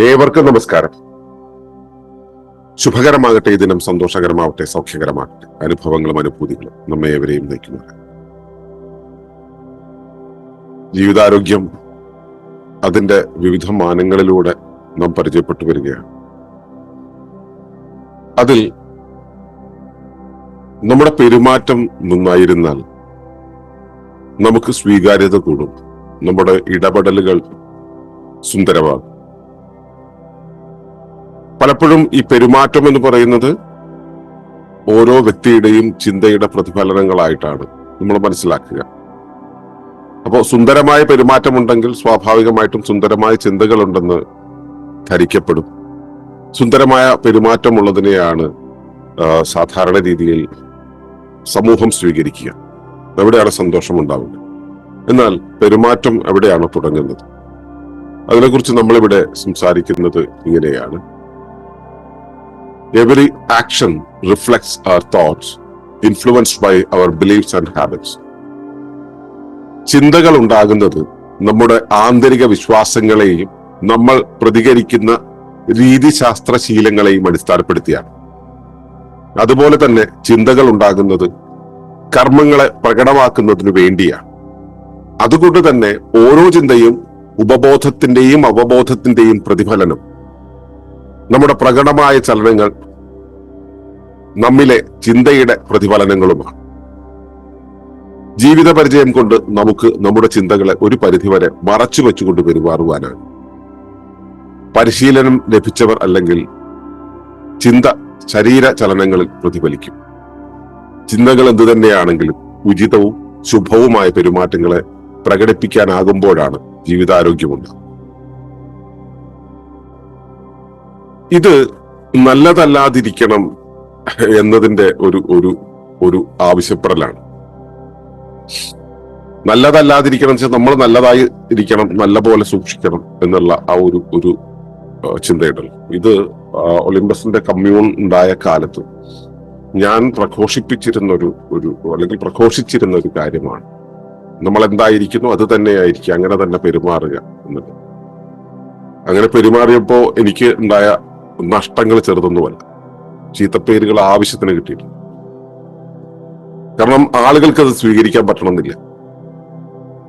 ഏവർക്കും നമസ്കാരം. ശുഭകരമാകട്ടെ ഈ ദിനം സന്തോഷകരമാവട്ടെ സൗഖ്യകരമാകട്ടെ. അനുഭവങ്ങളും അനുഭൂതികളും നമ്മെ ഏവരെയും നയിക്കുന്നത് ജീവിതാരോഗ്യം അതിന്റെ വിവിധ മാനങ്ങളിലൂടെ നാം പരിചയപ്പെട്ടു വരികയാണ്. അതിൽ നമ്മുടെ പെരുമാറ്റം നന്നായിരുന്നാൽ നമുക്ക് സ്വീകാര്യത കൂടും. നമ്മുടെ ഇടപെടലുകൾ സുന്ദരമാകും. പലപ്പോഴും ഈ പെരുമാറ്റം എന്ന് പറയുന്നത് ഓരോ വ്യക്തിയുടെയും ചിന്തയുടെ പ്രതിഫലനങ്ങളായിട്ടാണ് നമ്മൾ മനസ്സിലാക്കുക. അപ്പോൾ സുന്ദരമായ പെരുമാറ്റമുണ്ടെങ്കിൽ സ്വാഭാവികമായിട്ടും സുന്ദരമായ ചിന്തകളുണ്ടെന്ന് ധരിക്കപ്പെടും. സുന്ദരമായ പെരുമാറ്റമുള്ളതിനെയാണ് സാധാരണ രീതിയിൽ സമൂഹം സ്വീകരിക്കുക. എവിടെയാണ് സന്തോഷം ഉണ്ടാവുക എന്നാൽ പെരുമാറ്റം എവിടെയാണ് തുടങ്ങുന്നത്? അതിനെക്കുറിച്ച് നമ്മളിവിടെ സംസാരിക്കുന്നത് ഇങ്ങനെയാണ്. Every action reflects our thoughts, influenced by our beliefs and habits. ചിന്തകൾ ഉണ്ടാകുന്നത് നമ്മുടെ ആന്തരിക വിശ്വാസങ്ങളെയും നമ്മൾ പ്രതികരിക്കുന്ന രീതിശാസ്ത്ര ശീലങ്ങളെയും അടിസ്ഥാനപ്പെടുത്തിയാണ്. അതുപോലെ തന്നെ ചിന്തകൾ ഉണ്ടാകുന്നത് കർമ്മങ്ങളെ പ്രകടമാക്കുന്നതിനു വേണ്ടിയാണ്. അതുകൊണ്ട് തന്നെ ഓരോ ചിന്തയും ഉപബോധത്തിന്റെയും അവബോധത്തിന്റെയും പ്രതിഫലനം. നമ്മുടെ പ്രകടമായ ചലനങ്ങൾ നമ്മിലെ ചിന്തയുടെ പ്രതിഫലനങ്ങളുമാണ്. ജീവിത പരിചയം കൊണ്ട് നമുക്ക് നമ്മുടെ ചിന്തകളെ ഒരു പരിധിവരെ മറച്ചു വെച്ചുകൊണ്ട് പെരുമാറുവാനാണ്. പരിശീലനം ലഭിച്ചവർ അല്ലെങ്കിൽ ചിന്ത ശരീര ചലനങ്ങളിൽ പ്രതിഫലിക്കും. ചിന്തകൾ എന്തു തന്നെയാണെങ്കിലും ഉചിതവും ശുഭവുമായ പെരുമാറ്റങ്ങളെ പ്രകടിപ്പിക്കാനാകുമ്പോഴാണ് ജീവിതാരോഗ്യമുണ്ട് ഇത് നല്ലതല്ലാതിരിക്കണം എന്നതിന്റെ ഒരു ഒരു ഒരു ആവശ്യപ്പെടലാണ്. നല്ലതല്ലാതിരിക്കണം വെച്ചാൽ നമ്മൾ നല്ലതായി ഇരിക്കണം നല്ല പോലെ സൂക്ഷിക്കണം എന്നുള്ള ആ ഒരു ഒരു ചിന്തയുണ്ടല്ലോ. ഇത് ഒളിമ്പസിന്റെ കമ്മ്യൂൺ ഉണ്ടായ കാലത്ത് ഞാൻ പ്രഘോഷിപ്പിച്ചിരുന്ന ഒരു ഒരു അല്ലെങ്കിൽ പ്രഘോഷിച്ചിരുന്ന ഒരു കാര്യമാണ്. നമ്മൾ എന്തായിരിക്കുന്നു അത് തന്നെയായിരിക്കും അങ്ങനെ തന്നെ പെരുമാറുക എന്നുള്ളത്. അങ്ങനെ പെരുമാറിയപ്പോൾ എനിക്ക് ഉണ്ടായ നഷ്ടങ്ങൾ ചെറുതൊന്നുമല്ല ചീത്തപ്പേരുകൾ ആവശ്യത്തിന് കിട്ടിയിട്ടുണ്ട്. കാരണം ആളുകൾക്ക് അത് സ്വീകരിക്കാൻ പറ്റണമെന്നില്ല.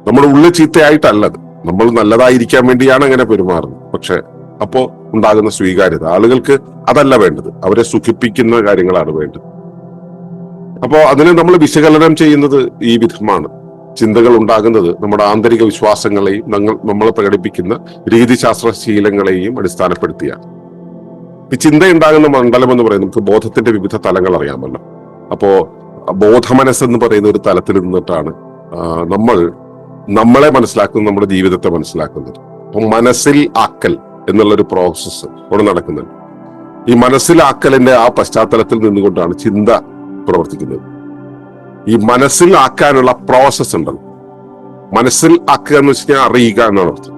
നമ്മുടെ ഉള്ളിൽ ചീത്തയായിട്ടല്ലത് നമ്മൾ നല്ലതായിരിക്കാൻ വേണ്ടിയാണ് അങ്ങനെ പെരുമാറുന്നത്. പക്ഷെ അപ്പോ ഉണ്ടാകുന്ന സ്വീകാര്യത. ആളുകൾക്ക് അതല്ല വേണ്ടത്. അവരെ സുഖിപ്പിക്കുന്ന കാര്യങ്ങളാണ് വേണ്ടത്. അപ്പോ അതിനെ നമ്മൾ വിശകലനം ചെയ്യുന്നത് ഈ വിധമാണ്. ചിന്തകൾ ഉണ്ടാകുന്നത് നമ്മുടെ ആന്തരിക വിശ്വാസങ്ങളെയും നമ്മൾ നമ്മൾ പ്രകടിപ്പിക്കുന്ന രീതിശാസ്ത്ര ശീലങ്ങളെയും അടിസ്ഥാനപ്പെടുത്തിയാണ്. ഈ ചിന്ത ഉണ്ടാകുന്ന മണ്ഡലം എന്ന് പറയുന്നത് നമുക്ക് ബോധത്തിന്റെ വിവിധ തലങ്ങൾ അറിയാമല്ലോ. അപ്പോ ബോധമനസ് എന്ന് പറയുന്ന ഒരു തലത്തിൽ നിന്നിട്ടാണ് നമ്മൾ നമ്മളെ മനസ്സിലാക്കുന്നത് നമ്മുടെ ജീവിതത്തെ മനസ്സിലാക്കുന്നത്. അപ്പൊ മനസ്സിൽ ആക്കൽ എന്നുള്ളൊരു പ്രോസസ്സ് ഇവിടെ നടക്കുന്നുണ്ട്. ഈ മനസ്സിലാക്കലിന്റെ ആ പശ്ചാത്തലത്തിൽ നിന്നുകൊണ്ടാണ് ചിന്ത പ്രവർത്തിക്കുന്നത്. ഈ മനസ്സിൽ ആക്കാനുള്ള പ്രോസസ് ഉണ്ടല്ലോ. മനസ്സിൽ ആക്കുക എന്ന് വെച്ച് കഴിഞ്ഞാൽ അറിയുക എന്നാണ് അർത്ഥം.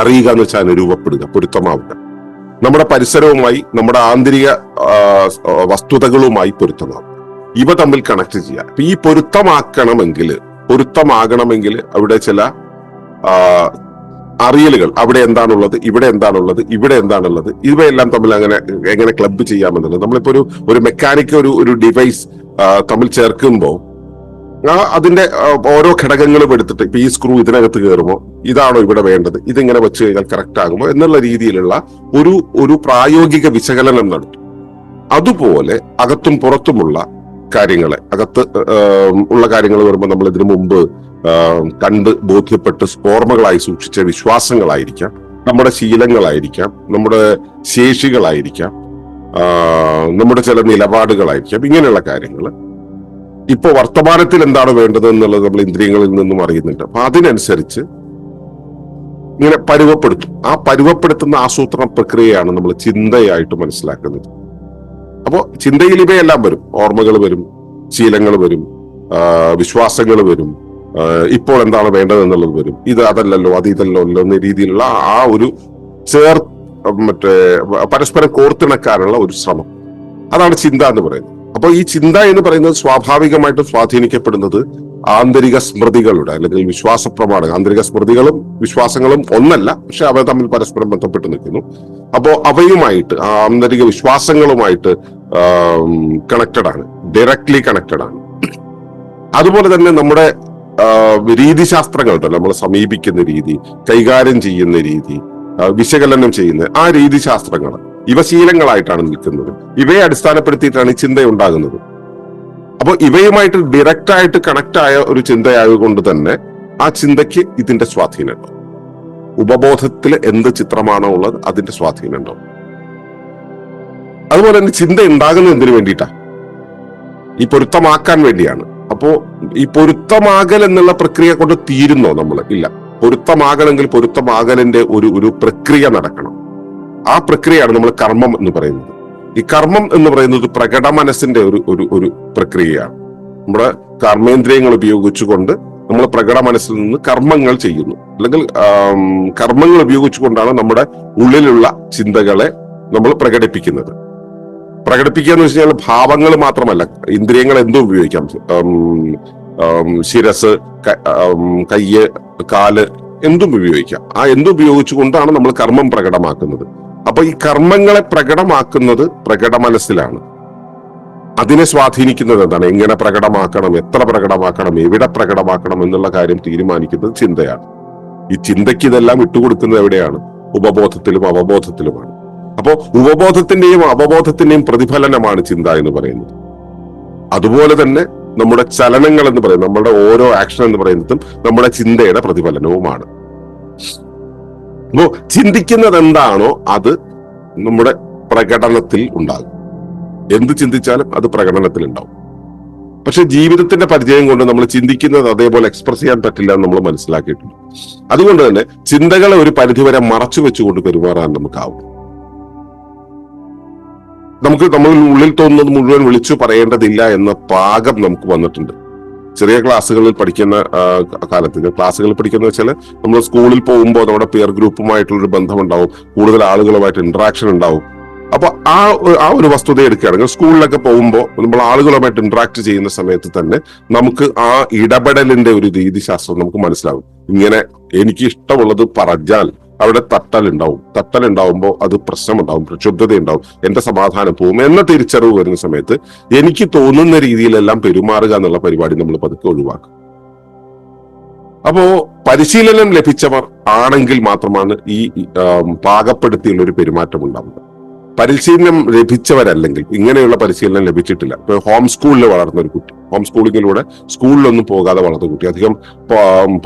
അറിയുക എന്ന് വെച്ചാൽ രൂപപ്പെടുക പൊരുത്തമാവുക. നമ്മുടെ പരിസരവുമായി നമ്മുടെ ആന്തരിക വസ്തുതകളുമായി പൊരുത്തമാവുക. ഇവ തമ്മിൽ കണക്ട് ചെയ്യുക. അപ്പൊ ഈ പൊരുത്തമാക്കണമെങ്കിൽ പൊരുത്തമാകണമെങ്കിൽ അവിടെ ചില അറിയലുകൾ. അവിടെ എന്താണുള്ളത് ഇവിടെ എന്താണുള്ളത് ഇവിടെ എന്താണുള്ളത് ഇവയെല്ലാം തമ്മിൽ അങ്ങനെ എങ്ങനെ ക്ലബ് ചെയ്യാമെന്നുള്ളത്. നമ്മളിപ്പോ ഒരു ഒരു മെക്കാനിക് ഒരു ഒരു ഡിവൈസ് തമ്മിൽ ചേർക്കുമ്പോൾ ആ അതിന്റെ ഓരോ ഘടകങ്ങളും എടുത്തിട്ട് ഇപ്പൊ ഈ സ്ക്രൂ ഇതിനകത്ത് കയറുമോ ഇതാണോ ഇവിടെ വേണ്ടത്? ഇതിങ്ങനെ വെച്ച് കഴിഞ്ഞാൽ കറക്റ്റ് ആകുമോ? എന്നുള്ള രീതിയിലുള്ള ഒരു ഒരു പ്രായോഗിക വിശകലനം നടത്തും. അതുപോലെ അകത്തും പുറത്തുമുള്ള കാര്യങ്ങളെ അകത്ത് ഉള്ള കാര്യങ്ങൾ വരുമ്പോൾ നമ്മൾ ഇതിനു മുമ്പ് കണ്ട് ബോധ്യപ്പെട്ട് ഓർമ്മകളായി സൂക്ഷിച്ച വിശ്വാസങ്ങളായിരിക്കാം. നമ്മുടെ ശീലങ്ങളായിരിക്കാം. നമ്മുടെ ശേഷികളായിരിക്കാം. നമ്മുടെ ചില നിലപാടുകളായിരിക്കാം. ഇങ്ങനെയുള്ള കാര്യങ്ങൾ ഇപ്പൊ വർത്തമാനത്തിൽ എന്താണ് വേണ്ടത് എന്നുള്ളത് നമ്മൾ ഇന്ദ്രിയങ്ങളിൽ നിന്നും അറിയുന്നുണ്ട്. അപ്പൊ അതിനനുസരിച്ച് ഇങ്ങനെ പരുവപ്പെടുത്തും. ആ പരുവപ്പെടുത്തുന്ന ആസൂത്രണ പ്രക്രിയയാണ് നമ്മൾ ചിന്തയായിട്ട് മനസ്സിലാക്കുന്നത്. അപ്പോൾ ചിന്തയിൽ ഇവയെല്ലാം വരും. ഓർമ്മകൾ വരും ശീലങ്ങൾ വരും വിശ്വാസങ്ങൾ വരും ഇപ്പോൾ എന്താണ് വേണ്ടത് എന്നുള്ളത് വരും. ഇത് അതല്ലല്ലോ അത് ഇതല്ലോ അല്ലോ എന്ന രീതിയിലുള്ള ആ ഒരു ചേർ മറ്റേ പരസ്പരം കോർത്തിണക്കാനുള്ള ഒരു ശ്രമം. അതാണ് ചിന്ത എന്ന് പറയുന്നത്. അപ്പൊ ഈ ചിന്ത എന്ന് പറയുന്നത് സ്വാഭാവികമായിട്ട് സ്വാധീനിക്കപ്പെടുന്നത് ആന്തരിക സ്മൃതികളുടെ അല്ലെങ്കിൽ വിശ്വാസ പ്രമാണങ്ങൾ ആന്തരിക സ്മൃതികളും വിശ്വാസങ്ങളും ഒന്നല്ല പക്ഷെ അവ തമ്മിൽ പരസ്പരം ബന്ധപ്പെട്ട് നിൽക്കുന്നു. അപ്പോ അവയുമായിട്ട് ആന്തരിക വിശ്വാസങ്ങളുമായിട്ട് കണക്റ്റഡ് ആണ്. ഡയറക്ട്ലി കണക്റ്റഡ് ആണ്. അതുപോലെ തന്നെ നമ്മുടെ ആ, രീതിശാസ്ത്രങ്ങളുണ്ടല്ലോ നമ്മൾ സമീപിക്കുന്ന രീതി കൈകാര്യം ചെയ്യുന്ന രീതി വിശകലനം ചെയ്യുന്ന ആ രീതിശാസ്ത്രങ്ങൾ ഇവ ശീലങ്ങളായിട്ടാണ് നിൽക്കുന്നത്. ഇവയെ അടിസ്ഥാനപ്പെടുത്തിയിട്ടാണ് ചിന്ത ഉണ്ടാകുന്നത് അപ്പോൾ ഇവയുമായിട്ട് ഡയറക്റ്റ് ആയിട്ട് കണക്ട് ആയ ഒരു ചിന്തയായതുകൊണ്ട് തന്നെ ആ ചിന്തയ്ക്ക് ഇതിന്റെ സ്വാധീനം ഉണ്ടാവും ഉപബോധത്തിൽ എന്ത് ചിത്രമാണോ ഉള്ളത് അതിന്റെ സ്വാധീനമുണ്ടോ. അതുപോലെ തന്നെ ചിന്ത ഉണ്ടാകുന്നത് എന്തിനു വേണ്ടിയിട്ടാ. ഈ പൊരുത്തമാക്കാൻ വേണ്ടിയാണ്. അപ്പോ ഈ പൊരുത്തമാകൽ എന്നുള്ള പ്രക്രിയ കൊണ്ട് തീരുന്നോ നമ്മൾ? ഇല്ല. പൊരുത്തമാകണമെങ്കിൽ പൊരുത്തമാകലിന്റെ ഒരു ഒരു പ്രക്രിയ നടക്കണം. ആ പ്രക്രിയയാണ് നമ്മൾ കർമ്മം എന്ന് പറയുന്നത്. ഈ കർമ്മം എന്ന് പറയുന്നത് പ്രകട മനസ്സിന്റെ ഒരു ഒരു ഒരു പ്രക്രിയയാണ്. നമ്മുടെ കർമ്മേന്ദ്രിയങ്ങൾ ഉപയോഗിച്ചുകൊണ്ട് നമ്മൾ പ്രകട മനസ്സിൽ നിന്ന് കർമ്മങ്ങൾ ചെയ്യുന്നു. അല്ലെങ്കിൽ കർമ്മങ്ങൾ ഉപയോഗിച്ചുകൊണ്ടാണ് നമ്മുടെ ഉള്ളിലുള്ള ചിന്തകളെ നമ്മൾ പ്രകടിപ്പിക്കുന്നത്. പ്രകടിപ്പിക്കുക എന്ന് വെച്ച് കഴിഞ്ഞാൽ ഭാവങ്ങൾ മാത്രമല്ല ഇന്ദ്രിയങ്ങൾ എന്തും ഉപയോഗിക്കാം? ശിരസ് കയ്യ് കാൽ എന്തും ഉപയോഗിക്കാം. ആ എന്തും ഉപയോഗിച്ചുകൊണ്ടാണ് നമ്മൾ കർമ്മം പ്രകടമാക്കുന്നത്. അപ്പൊ ഈ കർമ്മങ്ങളെ പ്രകടമാക്കുന്നത് പ്രകട മനസ്സിലാണ്. അതിനെ സ്വാധീനിക്കുന്നത് എന്താണ്? എങ്ങനെ പ്രകടമാക്കണം? എത്ര പ്രകടമാക്കണം? എവിടെ പ്രകടമാക്കണം എന്നുള്ള കാര്യം തീരുമാനിക്കുന്നത് ചിന്തയാണ്. ഈ ചിന്തയ്ക്ക് ഇതെല്ലാം വിട്ടുകൊടുക്കുന്നത് എവിടെയാണ്? ഉപബോധത്തിലും അവബോധത്തിലുമാണ്. അപ്പോ ഉപബോധത്തിന്റെയും അവബോധത്തിന്റെയും പ്രതിഫലനമാണ് ചിന്ത എന്ന് പറയുന്നത്. അതുപോലെ തന്നെ നമ്മുടെ ചലനങ്ങൾ എന്ന് പറയുന്നത് നമ്മുടെ ഓരോ ആക്ഷൻ എന്ന് പറയുന്നതും നമ്മുടെ ചിന്തയുടെ പ്രതിഫലനവുമാണ്. അപ്പോ ചിന്തിക്കുന്നത് എന്താണോ അത് നമ്മുടെ പ്രകടനത്തിൽ ഉണ്ടാകും. എന്ത് ചിന്തിച്ചാലും അത് പ്രകടനത്തിൽ ഉണ്ടാവും പക്ഷെ ജീവിതത്തിന്റെ പരിചയം കൊണ്ട് നമ്മൾ ചിന്തിക്കുന്നത് അതേപോലെ എക്സ്പ്രസ് ചെയ്യാൻ പറ്റില്ല എന്ന് നമ്മൾ മനസ്സിലാക്കിയിട്ടുണ്ട്. അതുകൊണ്ട് തന്നെ ചിന്തകളെ ഒരു പരിധിവരെ മറച്ചു വെച്ചുകൊണ്ട് പെരുമാറാൻ നമുക്കാവും. നമുക്ക് നമ്മൾ ഉള്ളിൽ തോന്നുന്നത് മുഴുവൻ വിളിച്ചു പറയേണ്ടതില്ല എന്ന പാകം നമുക്ക് വന്നിട്ടുണ്ട്. ചെറിയ ക്ലാസ്സുകളിൽ പഠിക്കുന്ന കാലത്ത്. ക്ലാസ്സുകളിൽ പഠിക്കുന്ന വെച്ചാൽ നമ്മൾ സ്കൂളിൽ പോകുമ്പോൾ നമ്മുടെ പിയർ ഗ്രൂപ്പുമായിട്ടുള്ളൊരു ബന്ധമുണ്ടാവും. കൂടുതൽ ആളുകളുമായിട്ട് ഇന്ററാക്ഷൻ ഉണ്ടാവും. അപ്പൊ ആ ആ ഒരു വസ്തുത എടുക്കുകയാണെങ്കിൽ സ്കൂളിലൊക്കെ പോകുമ്പോൾ നമ്മൾ ആളുകളുമായിട്ട് ഇന്ററാക്ട് ചെയ്യുന്ന സമയത്ത് തന്നെ നമുക്ക് ആ ഇടപെടലിന്റെ ഒരു രീതിശാസ്ത്രം നമുക്ക് മനസ്സിലാവും ഇങ്ങനെ എനിക്ക് ഇഷ്ടമുള്ളത് പറഞ്ഞാൽ അവിടെ തട്ടലുണ്ടാവും. തട്ടലുണ്ടാവുമ്പോൾ അത് പ്രശ്നമുണ്ടാവും പ്രക്ഷുബ്ധത ഉണ്ടാവും എന്റെ സമാധാനം പോവും എന്ന തിരിച്ചറിവ് വരുന്ന സമയത്ത് എനിക്ക് തോന്നുന്ന രീതിയിലെല്ലാം പെരുമാറുക എന്നുള്ള പരിപാടി നമ്മൾ പതുക്കെ ഒഴിവാക്കും. അപ്പോ പരിശീലനം ലഭിച്ചവർ ആണെങ്കിൽ മാത്രമാണ് ഈ പാകപ്പെടുത്തിയുള്ള ഒരു പെരുമാറ്റം ഉണ്ടാവുന്നത് പരിശീലനം ലഭിച്ചവരല്ലെങ്കിൽ ഇങ്ങനെയുള്ള പരിശീലനം ലഭിച്ചിട്ടില്ല. ഇപ്പൊ ഹോം സ്കൂളിൽ വളർന്ന ഒരു കുട്ടി. ഹോം സ്കൂളിങ്ങിലൂടെ സ്കൂളിലൊന്നും പോകാതെ വളർന്ന കുട്ടി. അധികം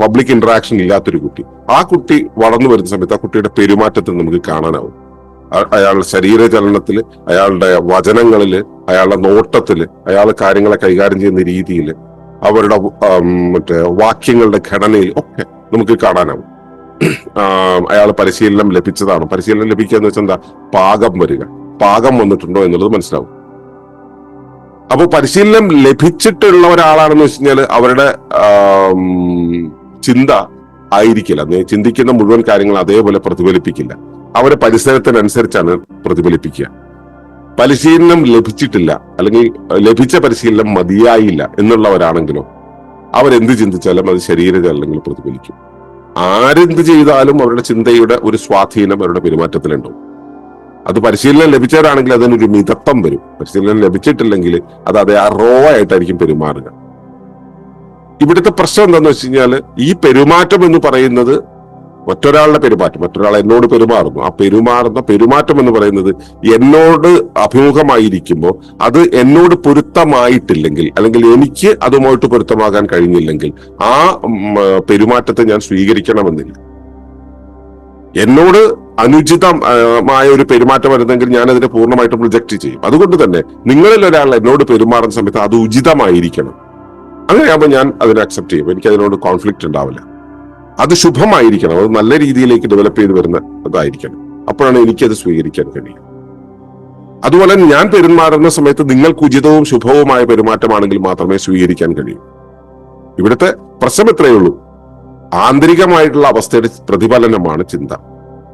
പബ്ലിക് ഇന്ററാക്ഷൻ ഇല്ലാത്തൊരു കുട്ടി. ആ കുട്ടി വളർന്നു വരുന്ന സമയത്ത് ആ കുട്ടിയുടെ പെരുമാറ്റത്തിൽ നമുക്ക് കാണാനാവും. അയാളുടെ ശരീരചലനത്തിൽ അയാളുടെ വചനങ്ങളിൽ അയാളുടെ നോട്ടത്തിൽ അയാൾ കാര്യങ്ങളെ കൈകാര്യം ചെയ്യുന്ന രീതിയിൽ അവരുടെ മറ്റേ വാക്യങ്ങളുടെ ഘടനയിൽ ഒക്കെ നമുക്ക് കാണാനാവും. അയാൾ പരിശീലനം ലഭിച്ചതാണ്. പരിശീലനം ലഭിക്കുക എന്ന് വെച്ചാൽ എന്താ? പാകം വരിക. പാകം വന്നിട്ടുണ്ടോ എന്നുള്ളത് മനസ്സിലാവും. അപ്പോൾ പരിശീലനം ലഭിച്ചിട്ടുള്ള ഒരാളാണെന്ന് വെച്ച് കഴിഞ്ഞാൽ അവരുടെ ചിന്ത ആയിരിക്കില്ല. ചിന്തിക്കുന്ന മുഴുവൻ കാര്യങ്ങൾ അതേപോലെ പ്രതിഫലിപ്പിക്കില്ല. അവരുടെ പരിസരത്തിനനുസരിച്ചാണ് പ്രതിഫലിപ്പിക്കുക. പരിശീലനം ലഭിച്ചിട്ടില്ല. അല്ലെങ്കിൽ ലഭിച്ച പരിശീലനം മതിയായില്ല എന്നുള്ളവരാണെങ്കിലോ അവരെന്ത് ചിന്തിച്ചാലും അത് ശരീരചലനങ്ങൾ പ്രതിഫലിക്കും. ആരെന്ത് ചെയ്താലും അവരുടെ ചിന്തയുടെ ഒരു സ്വാധീനം അവരുടെ പെരുമാറ്റത്തിലുണ്ടോ. അത് പരിശീലനം ലഭിച്ചവരാണെങ്കിൽ അതിനൊരു മിതത്വം വരും. പരിശീലനം ലഭിച്ചിട്ടില്ലെങ്കിൽ അത് അതേ ആ റോ ആയിട്ടായിരിക്കും പെരുമാറുക. ഇവിടുത്തെ പ്രശ്നം എന്താണെന്ന് വെച്ച് കഴിഞ്ഞാൽ ഈ പെരുമാറ്റം എന്ന് പറയുന്നത് മറ്റൊരാളുടെ പെരുമാറ്റം മറ്റൊരാൾ എന്നോട് പെരുമാറുന്നു. ആ പെരുമാറുന്ന പെരുമാറ്റം എന്ന് പറയുന്നത് എന്നോട് അഭിമുഖമായിരിക്കുമ്പോൾ അത് എന്നോട് പൊരുത്തമായിട്ടില്ലെങ്കിൽ അല്ലെങ്കിൽ എനിക്ക് അതുമായിട്ട് പൊരുത്തമാകാൻ കഴിഞ്ഞില്ലെങ്കിൽ ആ പെരുമാറ്റത്തെ ഞാൻ സ്വീകരിക്കണമെന്നില്ല. എന്നോട് അനുചിതമായ ഒരു പെരുമാറ്റം വരുന്നെങ്കിൽ ഞാൻ അതിനെ പൂർണമായിട്ടും റിജക്ട് ചെയ്യും. അതുകൊണ്ട് തന്നെ നിങ്ങളിൽ ഒരാൾ എന്നോട് പെരുമാറുന്ന സമയത്ത് അത് ഉചിതമായിരിക്കണം. അങ്ങനെയാകുമ്പോൾ ഞാൻ അതിനെ അക്സെപ്റ്റ് ചെയ്യും. എനിക്ക് അതിനോട് കോൺഫ്ലിക്റ്റ് ഉണ്ടാവില്ല. അത് ശുഭമായിരിക്കണം. അത് നല്ല രീതിയിലേക്ക് ഡെവലപ്പ് ചെയ്ത് വരുന്ന അതായിരിക്കണം. അപ്പോഴാണ് എനിക്കത് സ്വീകരിക്കാൻ കഴിയും അതുപോലെ ഞാൻ പെരുമാറുന്ന സമയത്ത് നിങ്ങൾക്ക് ഉചിതവും ശുഭവുമായ പെരുമാറ്റമാണെങ്കിൽ മാത്രമേ സ്വീകരിക്കാൻ കഴിയൂ. ഇവിടുത്തെ പ്രശ്നം എത്രയേ ഉള്ളൂ. ആന്തരികമായിട്ടുള്ള അവസ്ഥയുടെ പ്രതിഫലനമാണ് ചിന്ത.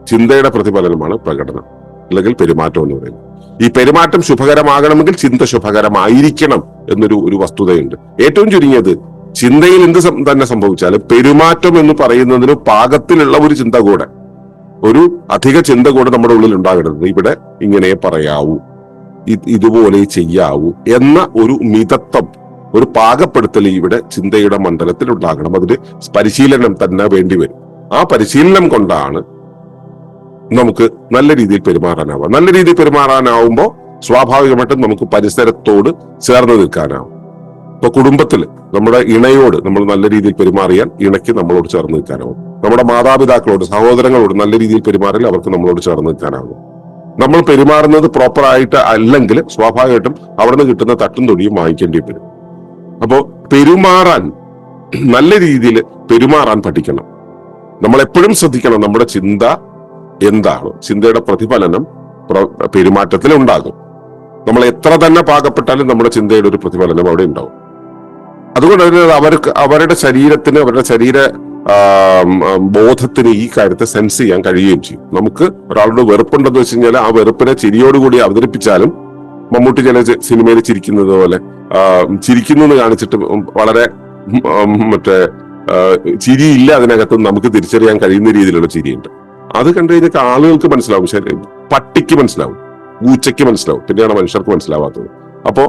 ചിന്തയുടെ പ്രതിഫലനമാണ് പ്രകടനം അല്ലെങ്കിൽ പെരുമാറ്റം എന്ന് പറയുന്നത്. ഈ പെരുമാറ്റം ശുഭകരമാകണമെങ്കിൽ ചിന്ത ശുഭകരമായിരിക്കണം എന്നൊരു ഒരു വസ്തുതയുണ്ട്. ഏറ്റവും ചുരുങ്ങിയത് ചിന്തയിൽ എന്ത് തന്നെ സംഭവിച്ചാലും പെരുമാറ്റം എന്ന് പറയുന്നതിന് പാകത്തിലുള്ള ഒരു ചിന്ത കൂടെ ഒരു അധിക ചിന്ത കൂടെ നമ്മുടെ ഉള്ളിൽ ഉണ്ടാകരുത്. ഇവിടെ ഇങ്ങനെ പറയാവൂ ഇതുപോലെ ചെയ്യാവൂ എന്ന ഒരു മിതത്വം ഒരു പാകപ്പെടുത്തൽ ഇവിടെ ചിന്തയുടെ മണ്ഡലത്തിൽ ഉണ്ടാകണം. അതിന് പരിശീലനം തന്നെ വേണ്ടി വരും. ആ പരിശീലനം കൊണ്ടാണ് നമുക്ക് നല്ല രീതിയിൽ പെരുമാറാനാവുക. നല്ല രീതിയിൽ പെരുമാറാനാവുമ്പോൾ സ്വാഭാവികമായിട്ടും നമുക്ക് പരിസരത്തോട് ചേർന്ന് നിൽക്കാനാവും. ഇപ്പൊ കുടുംബത്തിൽ നമ്മുടെ ഇണയോട് നമ്മൾ നല്ല രീതിയിൽ പെരുമാറിയാൽ ഇണയ്ക്ക് നമ്മളോട് ചേർന്ന് നിൽക്കാനാവും. നമ്മുടെ മാതാപിതാക്കളോട് സഹോദരങ്ങളോട് നല്ല രീതിയിൽ പെരുമാറിയാൽ അവർക്ക് നമ്മളോട് ചേർന്ന് നിൽക്കാനാവും. നമ്മൾ പെരുമാറുന്നത് പ്രോപ്പർ ആയിട്ട് അല്ലെങ്കിൽ സ്വാഭാവികമായിട്ടും അവിടെ നിന്ന് കിട്ടുന്ന തട്ടും തൊടിയും വാങ്ങിക്കേണ്ടി വരും. അപ്പോ പെരുമാറാൻ നല്ല രീതിയിൽ പെരുമാറാൻ പഠിക്കണം. നമ്മൾ എപ്പോഴും ശ്രദ്ധിക്കണം നമ്മുടെ ചിന്ത എന്താണ്. ചിന്തയുടെ പ്രതിഫലനം പ്ര- പെരുമാറ്റത്തിൽ ഉണ്ടാകും നമ്മൾ എത്ര തന്നെ പാകപ്പെട്ടാലും നമ്മുടെ ചിന്തയുടെ ഒരു പ്രതിഫലനം അവിടെ ഉണ്ടാവും. അതുകൊണ്ട് അവർക്ക് അവരുടെ ശരീരത്തിന് അവരുടെ ശരീര ബോധത്തിന് ഈ കാര്യത്തെ സെൻസ് ചെയ്യാൻ കഴിയുകയും ചെയ്യും. നമുക്ക് ഒരാളുടെ വെറുപ്പുണ്ടെന്ന് വെച്ച് കഴിഞ്ഞാൽ ആ വെറുപ്പിനെ ചിരിയോടുകൂടി അവതരിപ്പിച്ചാലും മമ്മൂട്ടി ചില സിനിമയിൽ ചിരിക്കുന്നത് പോലെ എന്ന് കാണിച്ചിട്ട് വളരെ മറ്റേ ചിരിയില്ല അതിനകത്ത് നമുക്ക് തിരിച്ചറിയാൻ കഴിയുന്ന രീതിയിലുള്ള ചിരിയുണ്ട്. അത് കണ്ടു കഴിഞ്ഞാൽ ആളുകൾക്ക് മനസ്സിലാവും. പട്ടിക്ക് മനസ്സിലാവും. പൂച്ചയ്ക്ക് മനസ്സിലാവും. പിന്നെയാണ് മനുഷ്യർക്ക് മനസ്സിലാവാത്തത്. അപ്പോ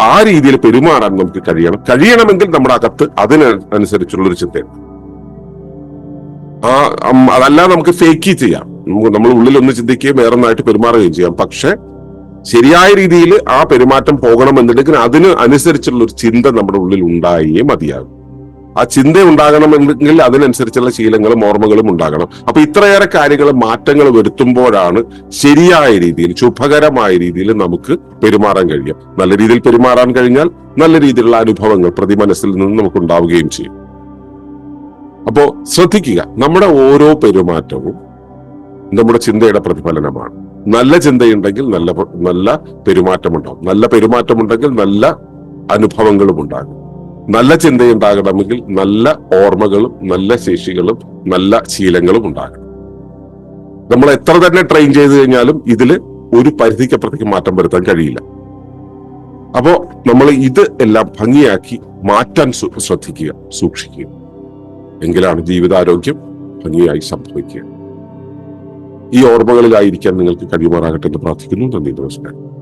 ആ രീതിയിൽ പെരുമാറാൻ നമുക്ക് കഴിയണം. കഴിയണമെങ്കിൽ നമ്മുടെ അകത്ത് അതിനനുസരിച്ചുള്ള ഒരു ചിന്തയുണ്ട്. ആ അതല്ല നമുക്ക് ഫേക്ക് ചെയ്യാം. നമ്മൾ ഉള്ളിൽ ഒന്ന് ചിന്തിക്കുകയും വേറെ ഒന്നായിട്ട് പെരുമാറുകയും ചെയ്യാം. പക്ഷെ ശരിയായ രീതിയിൽ ആ പെരുമാറ്റം പോകണമെന്നുണ്ടെങ്കിൽ അതിന് അനുസരിച്ചുള്ള ഒരു ചിന്ത നമ്മുടെ ഉള്ളിൽ ഉണ്ടായേ മതിയാകും. ആ ചിന്ത ഉണ്ടാകണമെങ്കിൽ അതിനനുസരിച്ചുള്ള ശീലങ്ങളും ഓർമ്മകളും ഉണ്ടാകണം. അപ്പൊ ഇത്രയേറെ കാര്യങ്ങൾ മാറ്റങ്ങൾ വരുത്തുമ്പോഴാണ് ശരിയായ രീതിയിൽ ശുഭകരമായ രീതിയിൽ നമുക്ക് പെരുമാറാൻ കഴിയും നല്ല രീതിയിൽ പെരുമാറാൻ കഴിഞ്ഞാൽ നല്ല രീതിയിലുള്ള അനുഭവങ്ങൾ പ്രതിമനസ്സിൽ നിന്ന് നമുക്ക് ഉണ്ടാവുകയും ചെയ്യും. അപ്പോ ശ്രദ്ധിക്കുക നമ്മുടെ ഓരോ പെരുമാറ്റവും നമ്മുടെ ചിന്തയുടെ പ്രതിഫലനമാണ്. നല്ല ചിന്തയുണ്ടെങ്കിൽ നല്ല നല്ല പെരുമാറ്റമുണ്ടാവും. നല്ല പെരുമാറ്റമുണ്ടെങ്കിൽ നല്ല അനുഭവങ്ങളും ഉണ്ടാകും. നല്ല ചിന്തയുണ്ടാകണമെങ്കിൽ നല്ല ഓർമ്മകളും നല്ല ശേഷികളും നല്ല ശീലങ്ങളും ഉണ്ടാകണം. നമ്മൾ എത്ര തന്നെ ട്രെയിൻ ചെയ്ത് കഴിഞ്ഞാലും ഇതിൽ ഒരു പരിധിക്കപ്പുറത്തേക്ക് മാറ്റം വരുത്താൻ കഴിയില്ല. അപ്പോ നമ്മൾ ഇത് എല്ലാം ഭംഗിയാക്കി മാറ്റാൻ ശ്രദ്ധിക്കുക സൂക്ഷിക്കുക. എങ്കിലാണ് ജീവിതാരോഗ്യം ഭംഗിയായി സംഭവിക്കുക. ഈ ഓർമ്മകളിലായിരിക്കാൻ നിങ്ങൾക്ക് കഴിയുമാറാകട്ടെ എന്ന് പ്രാർത്ഥിക്കുന്നു. നന്ദി നമസ്കാരം.